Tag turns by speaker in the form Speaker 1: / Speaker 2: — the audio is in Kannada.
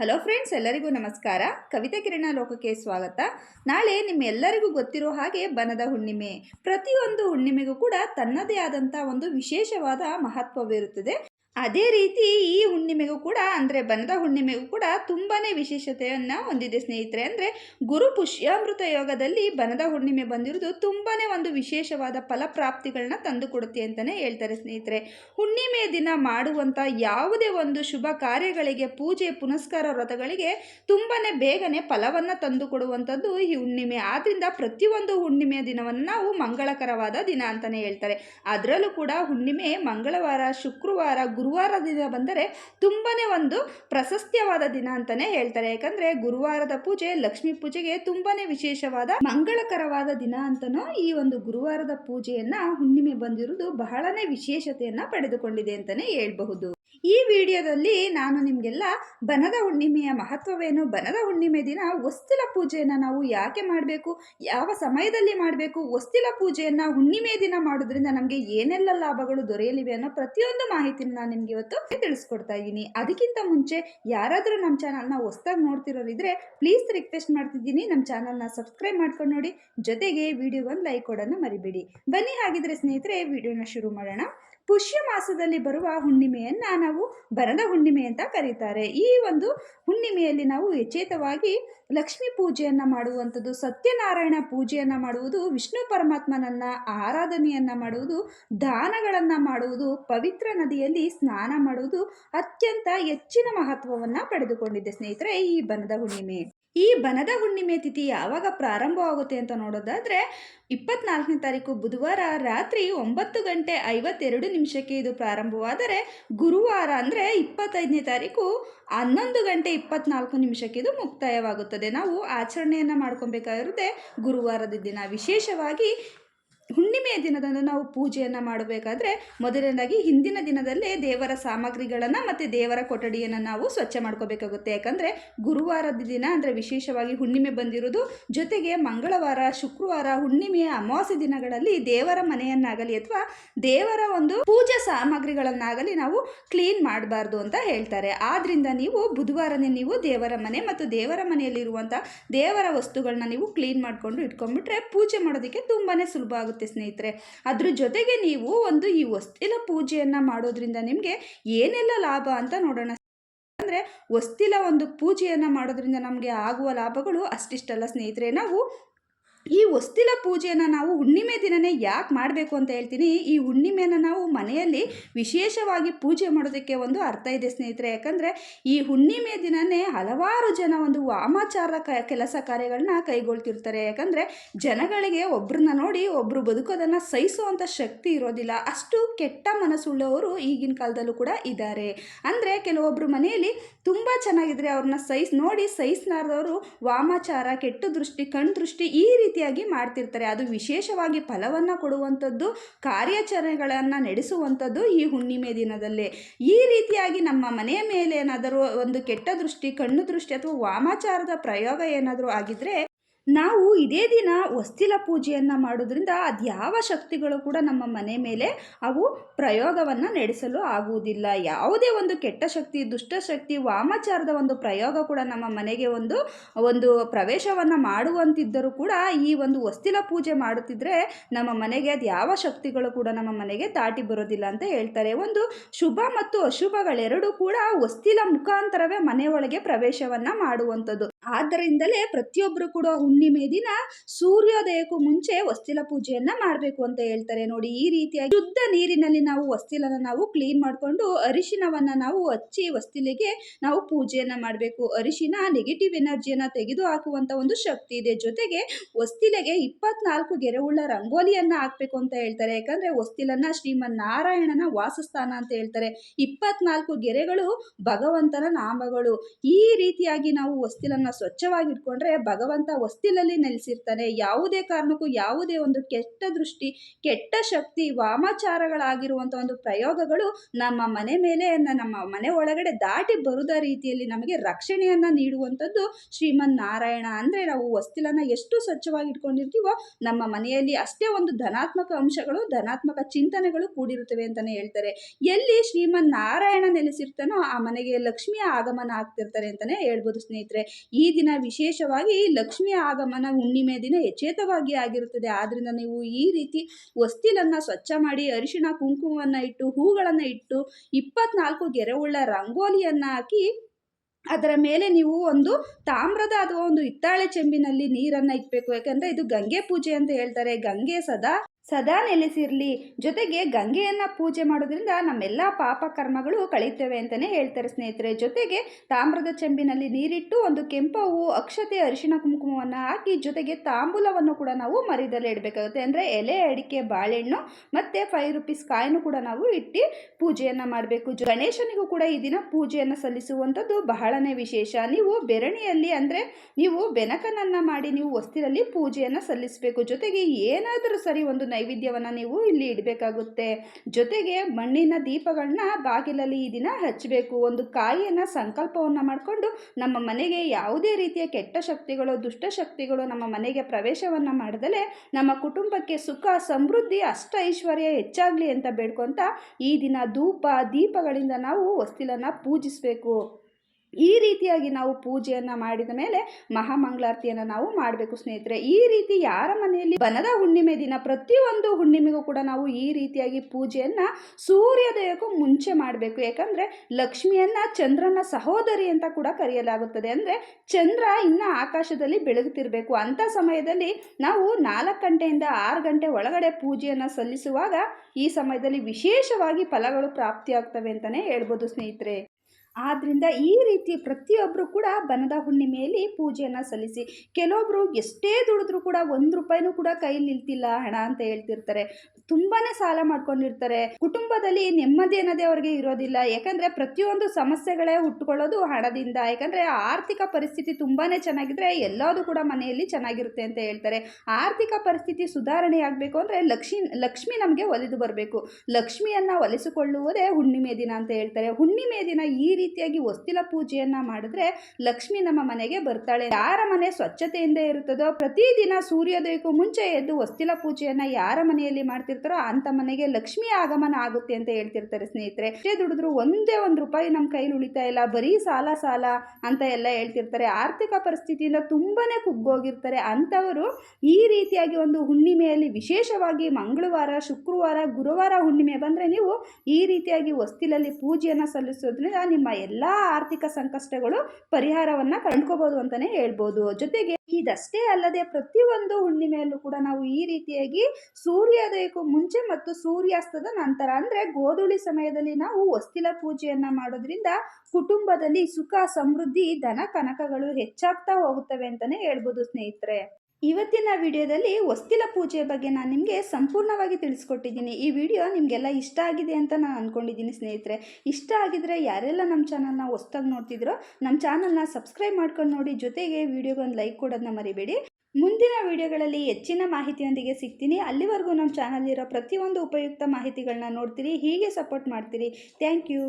Speaker 1: ಹಲೋ ಫ್ರೆಂಡ್ಸ್ ಎಲ್ಲರಿಗೂ ನಮಸ್ಕಾರ. ಕವಿತೆ ಕಿರಣ ಲೋಕಕ್ಕೆ ಸ್ವಾಗತ. ನಾಳೆ ನಿಮ್ಮೆಲ್ಲರಿಗೂ ಗೊತ್ತಿರೋ ಹಾಗೆ ಬನದ ಹುಣ್ಣಿಮೆ. ಪ್ರತಿಯೊಂದು ಹುಣ್ಣಿಮೆಗೂ ಕೂಡ ತನ್ನದೇ ಆದಂಥ ಒಂದು ವಿಶೇಷವಾದ ಮಹತ್ವವಿರುತ್ತದೆ. ಅದೇ ರೀತಿ ಈ ಹುಣ್ಣಿಮೆಗೂ ಕೂಡ, ಅಂದರೆ ಬನದ ಹುಣ್ಣಿಮೆಗೂ ಕೂಡ ತುಂಬಾ ವಿಶೇಷತೆಯನ್ನು ಹೊಂದಿದೆ ಸ್ನೇಹಿತರೆ. ಅಂದರೆ ಗುರು ಪುಷ್ಯಾಮೃತ ಯೋಗದಲ್ಲಿ ಬನದ ಹುಣ್ಣಿಮೆ ಬಂದಿರೋದು ತುಂಬಾ ಒಂದು ವಿಶೇಷವಾದ ಫಲಪ್ರಾಪ್ತಿಗಳನ್ನ ತಂದು ಕೊಡುತ್ತೆ ಅಂತಲೇ ಹೇಳ್ತಾರೆ ಸ್ನೇಹಿತರೆ. ಹುಣ್ಣಿಮೆಯ ದಿನ ಮಾಡುವಂಥ ಯಾವುದೇ ಒಂದು ಶುಭ ಕಾರ್ಯಗಳಿಗೆ, ಪೂಜೆ, ಪುನಸ್ಕಾರ ವ್ರತಗಳಿಗೆ ತುಂಬಾ ಬೇಗನೆ ಫಲವನ್ನು ತಂದು ಕೊಡುವಂಥದ್ದು ಈ ಹುಣ್ಣಿಮೆ. ಆದ್ದರಿಂದ ಪ್ರತಿಯೊಂದು ಹುಣ್ಣಿಮೆಯ ದಿನವನ್ನು ನಾವು ಮಂಗಳಕರವಾದ ದಿನ ಅಂತಲೇ ಹೇಳ್ತಾರೆ. ಅದರಲ್ಲೂ ಕೂಡ ಹುಣ್ಣಿಮೆ ಮಂಗಳವಾರ, ಶುಕ್ರವಾರ ಗುರುವಾರ ದಿನ ಬಂದರೆ ತುಂಬಾ ಒಂದು ಪ್ರಶಸ್ತ್ಯವಾದ ದಿನ ಅಂತಲೇ ಹೇಳ್ತಾರೆ. ಯಾಕಂದರೆ ಗುರುವಾರದ ಪೂಜೆ, ಲಕ್ಷ್ಮೀ ಪೂಜೆಗೆ ತುಂಬಾ ವಿಶೇಷವಾದ ಮಂಗಳಕರವಾದ ದಿನ ಅಂತಲೂ ಈ ಒಂದು ಗುರುವಾರದ ಪೂಜೆಯನ್ನು ಹುಣ್ಣಿಮೆ ಬಂದಿರುವುದು ಬಹಳನೇ ವಿಶೇಷತೆಯನ್ನು ಪಡೆದುಕೊಂಡಿದೆ ಅಂತಲೇ ಹೇಳ್ಬಹುದು. ಈ ವಿಡಿಯೋದಲ್ಲಿ ನಾನು ನಿಮಗೆಲ್ಲ ಬನದ ಹುಣ್ಣಿಮೆಯ ಮಹತ್ವವೇನು? ಬನದ ಹುಣ್ಣಿಮೆ ದಿನ ಹೊಸ್ತಿಲ ಪೂಜೆಯನ್ನು ನಾವು ಯಾಕೆ ಮಾಡಬೇಕು? ಯಾವ ಸಮಯದಲ್ಲಿ ಮಾಡಬೇಕು? ಹೊಸ್ತಿಲ ಪೂಜೆಯನ್ನು ಹುಣ್ಣಿಮೆ ದಿನ ಮಾಡೋದ್ರಿಂದ ನಮಗೆ ಏನೆಲ್ಲ ಲಾಭಗಳು ದೊರೆಯಲಿವೆ ಅನ್ನೋ ಪ್ರತಿಯೊಂದು ಮಾಹಿತಿನ ನಾನು ನಿಮಗೆ ಇವತ್ತು ತಿಳಿಸ್ಕೊಡ್ತಾ ಇದ್ದೀನಿ. ಅದಕ್ಕಿಂತ ಮುಂಚೆ ಯಾರಾದರೂ ನಮ್ಮ ಚಾನಲ್ನ ಹೊಸ್ದಾಗಿ ನೋಡ್ತಿರೋರಿದ್ರೆ ಪ್ಲೀಸ್ ರಿಕ್ವೆಸ್ಟ್ ಮಾಡ್ತಿದ್ದೀನಿ. ನಮ್ಮ ಚಾನಲ್ನ ಸಬ್ಸ್ಕ್ರೈಬ್ ಮಾಡ್ಕೊಂಡು ನೋಡಿ. ಜೊತೆಗೆ ವಿಡಿಯೋಗೊಂದು ಲೈಕ್ ಕೊಡೋಣ ಮರಿಬೇಡಿ. ಬನ್ನಿ ಹಾಗಿದ್ರೆ ಸ್ನೇಹಿತರೆ, ವಿಡಿಯೋನ ಶುರು ಮಾಡೋಣ. ಪುಷ್ಯ ಮಾಸದಲ್ಲಿ ಬರುವ ಹುಣ್ಣಿಮೆಯನ್ನು ನಾವು ಭರದ ಹುಣ್ಣಿಮೆ ಅಂತ ಕರೀತಾರೆ. ಈ ಒಂದು ಹುಣ್ಣಿಮೆಯಲ್ಲಿ ನಾವು ಯಚೇತವಾಗಿ ಲಕ್ಷ್ಮೀ ಪೂಜೆಯನ್ನು ಮಾಡುವಂಥದ್ದು, ಸತ್ಯನಾರಾಯಣ ಪೂಜೆಯನ್ನು ಮಾಡುವುದು, ವಿಷ್ಣು ಪರಮಾತ್ಮನನ್ನ ಆರಾಧನೆಯನ್ನು ಮಾಡುವುದು, ದಾನಗಳನ್ನು ಮಾಡುವುದು, ಪವಿತ್ರ ನದಿಯಲ್ಲಿ ಸ್ನಾನ ಮಾಡುವುದು ಅತ್ಯಂತ ಹೆಚ್ಚಿನ ಮಹತ್ವವನ್ನು ಪಡೆದುಕೊಂಡಿದೆ ಸ್ನೇಹಿತರೆ ಈ ಬನದ ಹುಣ್ಣಿಮೆ. ಈ ಬನದ ಹುಣ್ಣಿಮೆ ತಿಥಿ ಯಾವಾಗ ಪ್ರಾರಂಭವಾಗುತ್ತೆ ಅಂತ ನೋಡೋದಾದರೆ ಇಪ್ಪತ್ನಾಲ್ಕನೇ ತಾರೀಕು ಬುಧವಾರ ರಾತ್ರಿ ಒಂಬತ್ತು ಗಂಟೆ ಐವತ್ತೆರಡು ನಿಮಿಷಕ್ಕೆ ಇದು ಪ್ರಾರಂಭವಾದರೆ ಗುರುವಾರ ಅಂದರೆ ಇಪ್ಪತ್ತೈದನೇ ತಾರೀಕು ಹನ್ನೊಂದು ಗಂಟೆ ಇಪ್ಪತ್ನಾಲ್ಕು ನಿಮಿಷಕ್ಕೆ ಇದು ಮುಕ್ತಾಯವಾಗುತ್ತದೆ. ನಾವು ಆಚರಣೆಯನ್ನು ಮಾಡ್ಕೊಬೇಕಾಗಿರುತ್ತೆ. ಗುರುವಾರದ ದಿನ ವಿಶೇಷವಾಗಿ ಹುಣ್ಣಿಮೆಯ ದಿನದಂದು ನಾವು ಪೂಜೆಯನ್ನು ಮಾಡಬೇಕಾದ್ರೆ ಮೊದಲನೇದಾಗಿ ಹಿಂದಿನ ದಿನದಲ್ಲೇ ದೇವರ ಸಾಮಗ್ರಿಗಳನ್ನು ಮತ್ತು ದೇವರ ಕೊಠಡಿಯನ್ನು ನಾವು ಸ್ವಚ್ಛ ಮಾಡ್ಕೋಬೇಕಾಗುತ್ತೆ. ಯಾಕಂದರೆ ಗುರುವಾರದ ದಿನ ಅಂದರೆ ವಿಶೇಷವಾಗಿ ಹುಣ್ಣಿಮೆ ಬಂದಿರೋದು, ಜೊತೆಗೆ ಮಂಗಳವಾರ, ಶುಕ್ರವಾರ, ಹುಣ್ಣಿಮೆಯ ಅಮಾವಾಸ್ಯ ದಿನಗಳಲ್ಲಿ ದೇವರ ಮನೆಯನ್ನಾಗಲಿ ಅಥವಾ ದೇವರ ಒಂದು ಪೂಜಾ ಸಾಮಗ್ರಿಗಳನ್ನಾಗಲಿ ನಾವು ಕ್ಲೀನ್ ಮಾಡಬಾರ್ದು ಅಂತ ಹೇಳ್ತಾರೆ. ಆದ್ದರಿಂದ ನೀವು ಬುಧವಾರನೇ ನೀವು ದೇವರ ಮನೆ ಮತ್ತು ದೇವರ ಮನೆಯಲ್ಲಿರುವಂಥ ದೇವರ ವಸ್ತುಗಳನ್ನ ನೀವು ಕ್ಲೀನ್ ಮಾಡಿಕೊಂಡು ಇಟ್ಕೊಂಡ್ಬಿಟ್ರೆ ಪೂಜೆ ಮಾಡೋದಕ್ಕೆ ತುಂಬಾ ಸುಲಭ ಆಗುತ್ತೆ. ಸ್ನೇಹಿತರೆ, ಅದ್ರ ಜೊತೆಗೆ ನೀವು ಒಂದು ಈ ಹೊಸ್ತಿಲ ಪೂಜೆಯನ್ನು ಮಾಡೋದ್ರಿಂದ ನಿಮಗೆ ಏನೆಲ್ಲ ಲಾಭ ಅಂತ ನೋಡೋಣ. ಅಂದರೆ ಹೊಸ್ತಿಲ ಒಂದು ಪೂಜೆಯನ್ನು ಮಾಡೋದ್ರಿಂದ ನಮಗೆ ಆಗುವ ಲಾಭಗಳು ಅಷ್ಟಿಷ್ಟಲ್ಲ ಸ್ನೇಹಿತರೆ. ನಾವು ಈ ಹೊಸ್ತಿಲ ಪೂಜೆಯನ್ನು ನಾವು ಹುಣ್ಣಿಮೆ ದಿನನೇ ಯಾಕೆ ಮಾಡಬೇಕು ಅಂತ ಹೇಳ್ತೀನಿ. ಈ ಹುಣ್ಣಿಮೆಯನ್ನು ನಾವು ಮನೆಯಲ್ಲಿ ವಿಶೇಷವಾಗಿ ಪೂಜೆ ಮಾಡೋದಕ್ಕೆ ಒಂದು ಅರ್ಥ ಇದೆ ಸ್ನೇಹಿತರೆ. ಯಾಕಂದರೆ ಈ ಹುಣ್ಣಿಮೆ ದಿನನೇ ಹಲವಾರು ಜನ ಒಂದು ವಾಮಾಚಾರ ಕ, ಕೆಲಸ ಕಾರ್ಯಗಳನ್ನ ಕೈಗೊಳ್ತಿರ್ತಾರೆ. ಯಾಕಂದರೆ ಜನಗಳಿಗೆ ಒಬ್ಬರನ್ನ ನೋಡಿ ಒಬ್ಬರು ಬದುಕೋದನ್ನು ಸಹಿಸುವಂಥ ಶಕ್ತಿ ಇರೋದಿಲ್ಲ. ಅಷ್ಟು ಕೆಟ್ಟ ಮನಸ್ಸುಳ್ಳವರು ಈಗಿನ ಕಾಲದಲ್ಲೂ ಕೂಡ ಇದ್ದಾರೆ. ಅಂದರೆ ಕೆಲವೊಬ್ಬರು ಮನೆಯಲ್ಲಿ ತುಂಬ ಚೆನ್ನಾಗಿದ್ರೆ ಅವ್ರನ್ನ ಸಹಿಸ್, ನೋಡಿ ಸಹಿಸ್ಲಾರ್ದವರು ವಾಮಾಚಾರ, ಕೆಟ್ಟ ದೃಷ್ಟಿ ಕಣ್ ದೃಷ್ಟಿ ಈ ರೀತಿಯಾಗಿ ಮಾಡ್ತಿರ್ತಾರೆ. ಅದು ವಿಶೇಷವಾಗಿ ಫಲವನ್ನು ಕೊಡುವಂಥದ್ದು, ಕಾರ್ಯಾಚರಣೆಗಳನ್ನು ನಡೆಸುವಂಥದ್ದು ಈ ಹುಣ್ಣಿಮೆ ದಿನದಲ್ಲೇ. ಈ ರೀತಿಯಾಗಿ ನಮ್ಮ ಮನೆಯ ಮೇಲೆ ಏನಾದರೂ ಒಂದು ಕೆಟ್ಟ ದೃಷ್ಟಿ, ಕಣ್ಣು ದೃಷ್ಟಿ ಅಥವಾ ವಾಮಾಚಾರದ ಪ್ರಯೋಗ ಏನಾದರೂ ಆಗಿದ್ರೆ ನಾವು ಇದೇ ದಿನ ಹೊಸ್ತಿಲ ಪೂಜೆಯನ್ನು ಮಾಡೋದ್ರಿಂದ ಅದು ಯಾವ ಶಕ್ತಿಗಳು ಕೂಡ ನಮ್ಮ ಮನೆ ಮೇಲೆ ಅವು ಪ್ರಯೋಗವನ್ನು ನಡೆಸಲು ಆಗುವುದಿಲ್ಲ. ಯಾವುದೇ ಒಂದು ಕೆಟ್ಟ ಶಕ್ತಿ ದುಷ್ಟಶಕ್ತಿ ವಾಮಾಚಾರದ ಒಂದು ಪ್ರಯೋಗ ಕೂಡ ನಮ್ಮ ಮನೆಗೆ ಒಂದು ಒಂದು ಪ್ರವೇಶವನ್ನು ಮಾಡುವಂತಿದ್ದರೂ ಕೂಡ ಈ ಒಂದು ವಸ್ತಿಲ ಪೂಜೆ ಮಾಡುತ್ತಿದ್ದರೆ ನಮ್ಮ ಮನೆಗೆ ಅದು ಯಾವ ಶಕ್ತಿಗಳು ಕೂಡ ನಮ್ಮ ಮನೆಗೆ ದಾಟಿ ಬರೋದಿಲ್ಲ ಅಂತ ಹೇಳ್ತಾರೆ. ಒಂದು ಶುಭ ಮತ್ತು ಅಶುಭಗಳೆರಡೂ ಕೂಡ ಹೊಸ್ತಿಲ ಮುಖಾಂತರವೇ ಮನೆಯೊಳಗೆ ಪ್ರವೇಶವನ್ನು ಮಾಡುವಂಥದ್ದು. ಆದ್ದರಿಂದಲೇ ಪ್ರತಿಯೊಬ್ಬರು ಕೂಡ ಹುಣ್ಣಿಮೆ ದಿನ ಸೂರ್ಯೋದಯಕ್ಕೂ ಮುಂಚೆ ಹೊಸ್ತಿಲ ಪೂಜೆಯನ್ನ ಮಾಡಬೇಕು ಅಂತ ಹೇಳ್ತಾರೆ. ನೋಡಿ, ಈ ರೀತಿಯಾಗಿ ಶುದ್ಧ ನೀರಿನಲ್ಲಿ ನಾವು ವಸ್ತಿಲನ ನಾವು ಕ್ಲೀನ್ ಮಾಡಿಕೊಂಡು ಅರಿಶಿನವನ್ನ ನಾವು ಹಚ್ಚಿ ವಸ್ತಿಲಿಗೆ ನಾವು ಪೂಜೆಯನ್ನ ಮಾಡಬೇಕು. ಅರಿಶಿನ ನೆಗೆಟಿವ್ ಎನರ್ಜಿಯನ್ನ ತೆಗೆದು ಹಾಕುವಂತ ಒಂದು ಶಕ್ತಿ ಇದೆ. ಜೊತೆಗೆ ಹೊಸ್ತಿಲೆಗೆ ಇಪ್ಪತ್ನಾಲ್ಕು ಗೆರೆವುಳ್ಳ ರಂಗೋಲಿಯನ್ನ ಹಾಕ್ಬೇಕು ಅಂತ ಹೇಳ್ತಾರೆ. ಯಾಕಂದ್ರೆ ಹೊಸ್ತಿಲನ್ನ ಶ್ರೀಮನ್ ನಾರಾಯಣನ ವಾಸಸ್ಥಾನ ಅಂತ ಹೇಳ್ತಾರೆ. ಇಪ್ಪತ್ನಾಲ್ಕು ಗೆರೆಗಳು ಭಗವಂತನ ನಾಮಗಳು. ಈ ರೀತಿಯಾಗಿ ನಾವು ಹೊಸ್ತಿಲನ್ನ ಸ್ವಚ್ಛವಾಗಿ ಇಟ್ಕೊಂಡ್ರೆ ಭಗವಂತ ಹೊಸ್ತಿಲಲ್ಲಿ ನೆಲೆಸಿರ್ತಾನೆ. ಯಾವುದೇ ಕಾರಣಕ್ಕೂ ಯಾವುದೇ ಒಂದು ಕೆಟ್ಟ ದೃಷ್ಟಿ, ಕೆಟ್ಟ ಶಕ್ತಿ, ವಾಮಾಚಾರಗಳಾಗಿರುವಂಥ ಒಂದು ಪ್ರಯೋಗಗಳು ನಮ್ಮ ಮನೆ ಮೇಲೆ ನಮ್ಮ ಮನೆ ಒಳಗಡೆ ದಾಟಿ ಬರುದ ರೀತಿಯಲ್ಲಿ ನಮಗೆ ರಕ್ಷಣೆಯನ್ನು ನೀಡುವಂಥದ್ದು ಶ್ರೀಮನ್ ನಾರಾಯಣ ಅಂದರೆ ನಾವು ಹೊಸ್ತಿಲನ್ನು ಎಷ್ಟು ಸ್ವಚ್ಛವಾಗಿ ಇಟ್ಕೊಂಡಿರ್ತೀವೋ ನಮ್ಮ ಮನೆಯಲ್ಲಿ ಅಷ್ಟೇ ಒಂದು ಧನಾತ್ಮಕ ಅಂಶಗಳು, ಧನಾತ್ಮಕ ಚಿಂತನೆಗಳು ಕೂಡಿರುತ್ತವೆ ಅಂತಲೇ ಹೇಳ್ತಾರೆ. ಎಲ್ಲಿ ಶ್ರೀಮನ್ ನಾರಾಯಣ ನೆಲೆಸಿರ್ತಾನೋ ಆ ಮನೆಗೆ ಲಕ್ಷ್ಮಿಯ ಆಗಮನ ಆಗ್ತಿರ್ತಾರೆ ಅಂತಲೇ ಹೇಳ್ಬೋದು ಸ್ನೇಹಿತರೆ. ದಿನ ವಿಶೇಷವಾಗಿ ಲಕ್ಷ್ಮಿ ಆಗಮನ ಹುಣ್ಣಿಮೆ ದಿನ ಎಚೇತವಾಗಿ ಆಗಿರುತ್ತದೆ. ಆದ್ದರಿಂದ ನೀವು ಈ ರೀತಿ ವಸ್ತಿಲನ್ನ ಸ್ವಚ್ಛ ಮಾಡಿ ಅರಿಶಿಣ ಕುಂಕುಮವನ್ನು ಇಟ್ಟು, ಹೂಗಳನ್ನು ಇಟ್ಟು, ಇಪ್ಪತ್ನಾಲ್ಕು ಗೆರೆವುಳ್ಳ ರಂಗೋಲಿಯನ್ನು ಹಾಕಿ, ಅದರ ಮೇಲೆ ನೀವು ಒಂದು ತಾಮ್ರದ ಅಥವಾ ಒಂದು ಹಿತ್ತಾಳೆ ಚೆಂಬಿನಲ್ಲಿ ನೀರನ್ನು ಇಡಬೇಕು ಯಾಕಂದರೆ ಇದು ಗಂಗೆ ಪೂಜೆ ಅಂತ ಹೇಳ್ತಾರೆ. ಗಂಗೆ ಸದಾ ಸದಾ ನೆಲೆಸಿರಲಿ. ಜೊತೆಗೆ ಗಂಗೆಯನ್ನು ಪೂಜೆ ಮಾಡೋದ್ರಿಂದ ನಮ್ಮೆಲ್ಲ ಪಾಪ ಕರ್ಮಗಳು ಕಳೀತವೆ ಅಂತಲೇ ಹೇಳ್ತಾರೆ ಸ್ನೇಹಿತರೆ. ಜೊತೆಗೆ ತಾಮ್ರದ ಚೆಂಬಿನಲ್ಲಿ ನೀರಿಟ್ಟು ಒಂದು ಕೆಂಪವು ಅಕ್ಷತೆ ಅರಿಶಿಣ ಕುಂಕುಮವನ್ನು ಹಾಕಿ, ಜೊತೆಗೆ ತಾಂಬೂಲವನ್ನು ಕೂಡ ನಾವು ಮರಿದಲ್ಲಿ ಇಡಬೇಕಾಗುತ್ತೆ. ಅಂದರೆ ಎಲೆ, ಅಡಿಕೆ, ಬಾಳೆಹಣ್ಣು ಮತ್ತು ಫೈವ್ ರುಪೀಸ್ ಕಾಯಿನೂ ಕೂಡ ನಾವು ಇಟ್ಟು ಪೂಜೆಯನ್ನು ಮಾಡಬೇಕು. ಗಣೇಶನಿಗೂ ಕೂಡ ಈ ದಿನ ಪೂಜೆಯನ್ನು ಸಲ್ಲಿಸುವಂಥದ್ದು ಬಹಳನೇ ವಿಶೇಷ. ನೀವು ಬೆರಣಿಯಲ್ಲಿ ಅಂದರೆ ನೀವು ಬೆನಕನನ್ನು ಮಾಡಿ ನೀವು ವಸ್ತಿರಲ್ಲಿ ಪೂಜೆಯನ್ನು ಸಲ್ಲಿಸಬೇಕು. ಜೊತೆಗೆ ಏನಾದರೂ ಸರಿ ಒಂದು ನೈವೇದ್ಯವನ್ನು ನೀವು ಇಲ್ಲಿ ಇಡಬೇಕಾಗುತ್ತೆ. ಜೊತೆಗೆ ಮಣ್ಣಿನ ದೀಪಗಳನ್ನ ಬಾಗಿಲಲ್ಲಿ ಈ ದಿನ ಹಚ್ಚಬೇಕು ಒಂದು ಕಾಯಿಯನ್ನು ಸಂಕಲ್ಪವನ್ನು ಮಾಡಿಕೊಂಡು ನಮ್ಮ ಮನೆಗೆ ಯಾವುದೇ ರೀತಿಯ ಕೆಟ್ಟ ಶಕ್ತಿಗಳು ದುಷ್ಟಶಕ್ತಿಗಳು ನಮ್ಮ ಮನೆಗೆ ಪ್ರವೇಶವನ್ನು ಮಾಡದಲೇ ನಮ್ಮ ಕುಟುಂಬಕ್ಕೆ ಸುಖ, ಸಮೃದ್ಧಿ, ಅಷ್ಟ ಐಶ್ವರ್ಯ ಹೆಚ್ಚಾಗಲಿ ಅಂತ ಬೇಡ್ಕೊತ ಈ ದಿನ ಧೂಪ, ದೀಪಗಳಿಂದ ನಾವು ಹೊಸ್ತಿಲನ್ನು ಪೂಜಿಸಬೇಕು. ಈ ರೀತಿಯಾಗಿ ನಾವು ಪೂಜೆಯನ್ನು ಮಾಡಿದ ಮೇಲೆ ಮಹಾಮಂಗಳಾರತಿಯನ್ನು ನಾವು ಮಾಡಬೇಕು ಸ್ನೇಹಿತರೆ. ಈ ರೀತಿ ಯಾರ ಮನೆಯಲ್ಲಿ ಬನದ ಹುಣ್ಣಿಮೆ ದಿನ ಪ್ರತಿಯೊಂದು ಹುಣ್ಣಿಮೆಗೂ ಕೂಡ ನಾವು ಈ ರೀತಿಯಾಗಿ ಪೂಜೆಯನ್ನು ಸೂರ್ಯೋದಯಕ್ಕೂ ಮುಂಚೆ ಮಾಡಬೇಕು. ಯಾಕಂದರೆ ಲಕ್ಷ್ಮಿಯನ್ನು ಚಂದ್ರನ ಸಹೋದರಿ ಅಂತ ಕೂಡ ಕರೆಯಲಾಗುತ್ತದೆ. ಅಂದರೆ ಚಂದ್ರ ಇನ್ನು ಆಕಾಶದಲ್ಲಿ ಬೆಳಗುತ್ತಿರಬೇಕು. ಅಂಥ ಸಮಯದಲ್ಲಿ ನಾವು ನಾಲ್ಕು ಗಂಟೆಯಿಂದ ಆರು ಗಂಟೆ ಒಳಗಡೆ ಪೂಜೆಯನ್ನು ಸಲ್ಲಿಸುವಾಗ ಈ ಸಮಯದಲ್ಲಿ ವಿಶೇಷವಾಗಿ ಫಲಗಳು ಪ್ರಾಪ್ತಿಯಾಗ್ತವೆ ಅಂತಲೇ ಹೇಳ್ಬೋದು ಸ್ನೇಹಿತರೆ. ಆದ್ದರಿಂದ ಈ ರೀತಿ ಪ್ರತಿಯೊಬ್ಬರು ಕೂಡ ಬನದ ಹುಣ್ಣಿಮೆಯಲ್ಲಿ ಪೂಜೆಯನ್ನು ಸಲ್ಲಿಸಿ ಕೆಲವೊಬ್ಬರು ಎಷ್ಟೇ ದುಡಿದ್ರೂ ಕೂಡ ಒಂದು ರೂಪಾಯಿನೂ ಕೂಡ ಕೈಲಿ ನಿಲ್ತಿಲ್ಲ ಹಣ ಅಂತ ಹೇಳ್ತಿರ್ತಾರೆ. ತುಂಬಾ ಸಾಲ ಮಾಡ್ಕೊಂಡಿರ್ತಾರೆ. ಕುಟುಂಬದಲ್ಲಿ ನೆಮ್ಮದಿ ಅನ್ನೋದೇ ಅವರಿಗೆ ಇರೋದಿಲ್ಲ. ಯಾಕಂದರೆ ಪ್ರತಿಯೊಂದು ಸಮಸ್ಯೆಗಳೇ ಹುಟ್ಟುಕೊಳ್ಳೋದು ಹಣದಿಂದ. ಯಾಕಂದರೆ ಆರ್ಥಿಕ ಪರಿಸ್ಥಿತಿ ತುಂಬಾ ಚೆನ್ನಾಗಿದ್ರೆ ಎಲ್ಲದೂ ಕೂಡ ಮನೆಯಲ್ಲಿ ಚೆನ್ನಾಗಿರುತ್ತೆ ಅಂತ ಹೇಳ್ತಾರೆ. ಆರ್ಥಿಕ ಪರಿಸ್ಥಿತಿ ಸುಧಾರಣೆ ಆಗಬೇಕು ಅಂದರೆ ಲಕ್ಷ್ಮಿ ಲಕ್ಷ್ಮಿ ನಮಗೆ ಒಲಿದು ಬರಬೇಕು. ಲಕ್ಷ್ಮಿಯನ್ನು ಒಲಿಸಿಕೊಳ್ಳುವುದೇ ಹುಣ್ಣಿಮೆ ದಿನ ಅಂತ ಹೇಳ್ತಾರೆ. ಹುಣ್ಣಿಮೆ ದಿನ ಈ ರೀತಿಯಾಗಿ ಹೊಸ್ತಿಲ ಪೂಜೆಯನ್ನು ಮಾಡಿದ್ರೆ ಲಕ್ಷ್ಮಿ ನಮ್ಮ ಮನೆಗೆ ಬರ್ತಾಳೆ. ಯಾರ ಮನೆ ಸ್ವಚ್ಛತೆಯಿಂದ ಇರುತ್ತದೋ ಪ್ರತಿದಿನ ಸೂರ್ಯೋದಯಕ್ಕೂ ಮುಂಚೆ ಎದ್ದು ಹೊಸ್ತಿಲ ಪೂಜೆಯನ್ನು ಯಾರ ಮನೆಯಲ್ಲಿ ಮಾಡ್ತಿರ್ತಾರೋ ಅಂಥ ಮನೆಗೆ ಲಕ್ಷ್ಮಿ ಆಗಮನ ಆಗುತ್ತೆ ಅಂತ ಹೇಳ್ತಿರ್ತಾರೆ ಸ್ನೇಹಿತರೆ. ಎಷ್ಟೇ ದುಡಿದ್ರು ಒಂದೇ ಒಂದು ರೂಪಾಯಿ ನಮ್ಮ ಕೈಲಿ ಉಳಿತಾ ಇಲ್ಲ. ಬರೀ ಸಾಲ ಸಾಲ ಅಂತ ಎಲ್ಲ ಹೇಳ್ತಿರ್ತಾರೆ. ಆರ್ಥಿಕ ಪರಿಸ್ಥಿತಿಯಿಂದ ತುಂಬಾ ಕುಗ್ಗೋಗಿರ್ತಾರೆ. ಅಂಥವರು ಈ ರೀತಿಯಾಗಿ ಒಂದು ಹುಣ್ಣಿಮೆಯಲ್ಲಿ ವಿಶೇಷವಾಗಿ ಮಂಗಳವಾರ, ಶುಕ್ರವಾರ, ಗುರುವಾರ ಹುಣ್ಣಿಮೆ ಬಂದರೆ ನೀವು ಈ ರೀತಿಯಾಗಿ ಹೊಸ್ತಿಲಲ್ಲಿ ಪೂಜೆಯನ್ನು ಸಲ್ಲಿಸೋದ್ರಿಂದ ಎಲ್ಲ ಆರ್ಥಿಕ ಸಂಕಷ್ಟಗಳು ಪರಿಹಾರವನ್ನು ಕಂಡ್ಕೋಬೋದು ಅಂತಲೇ ಹೇಳ್ಬೋದು. ಜೊತೆಗೆ ಇದಷ್ಟೇ ಅಲ್ಲದೆ ಪ್ರತಿಯೊಂದು ಹುಣ್ಣಿಮೆಯಲ್ಲೂ ಕೂಡ ನಾವು ಈ ರೀತಿಯಾಗಿ ಸೂರ್ಯೋದಯಕ್ಕೂ ಮುಂಚೆ ಮತ್ತು ಸೂರ್ಯಾಸ್ತದ ನಂತರ, ಅಂದರೆ ಗೋಧುಳಿ ಸಮಯದಲ್ಲಿ ನಾವು ಹೊಸ್ತಿಲ ಪೂಜೆಯನ್ನು ಮಾಡೋದ್ರಿಂದ ಕುಟುಂಬದಲ್ಲಿ ಸುಖ, ಸಮೃದ್ಧಿ ದನ ಕನಕಗಳು ಹೆಚ್ಚಾಗ್ತಾ ಹೋಗುತ್ತವೆ ಅಂತಲೇ ಹೇಳ್ಬೋದು ಸ್ನೇಹಿತರೆ. ಇವತ್ತಿನ ವಿಡಿಯೋದಲ್ಲಿ ಹೊಸ್ತಿಲ ಪೂಜೆಯ ಬಗ್ಗೆ ನಾನು ನಿಮಗೆ ಸಂಪೂರ್ಣವಾಗಿ ತಿಳಿಸ್ಕೊಟ್ಟಿದ್ದೀನಿ. ಈ ವಿಡಿಯೋ ನಿಮಗೆಲ್ಲ ಇಷ್ಟ ಆಗಿದೆ ಅಂತ ನಾನು ಅಂದ್ಕೊಂಡಿದ್ದೀನಿ ಸ್ನೇಹಿತರೆ. ಇಷ್ಟ ಆಗಿದ್ರೆ ಯಾರೆಲ್ಲ ನಮ್ಮ ಚಾನಲ್ನ ಹೊಸ್ದಾಗಿ ನೋಡ್ತಿದ್ರೋ ನಮ್ಮ ಚಾನಲ್ನ ಸಬ್ಸ್ಕ್ರೈಬ್ ಮಾಡ್ಕೊಂಡು ನೋಡಿ, ಜೊತೆಗೆ ವಿಡಿಯೋಗೊಂದು ಲೈಕ್ ಕೊಡೋದನ್ನ ಮರಿಬೇಡಿ. ಮುಂದಿನ ವಿಡಿಯೋಗಳಲ್ಲಿ ಹೆಚ್ಚಿನ ಮಾಹಿತಿಯೊಂದಿಗೆ ಸಿಗ್ತೀನಿ. ಅಲ್ಲಿವರೆಗೂ ನಮ್ಮ ಚಾನಲ್ಲಿರೋ ಪ್ರತಿಯೊಂದು ಉಪಯುಕ್ತ ಮಾಹಿತಿಗಳನ್ನ ನೋಡ್ತೀರಿ, ಹೀಗೆ ಸಪೋರ್ಟ್ ಮಾಡ್ತೀರಿ. Thank you.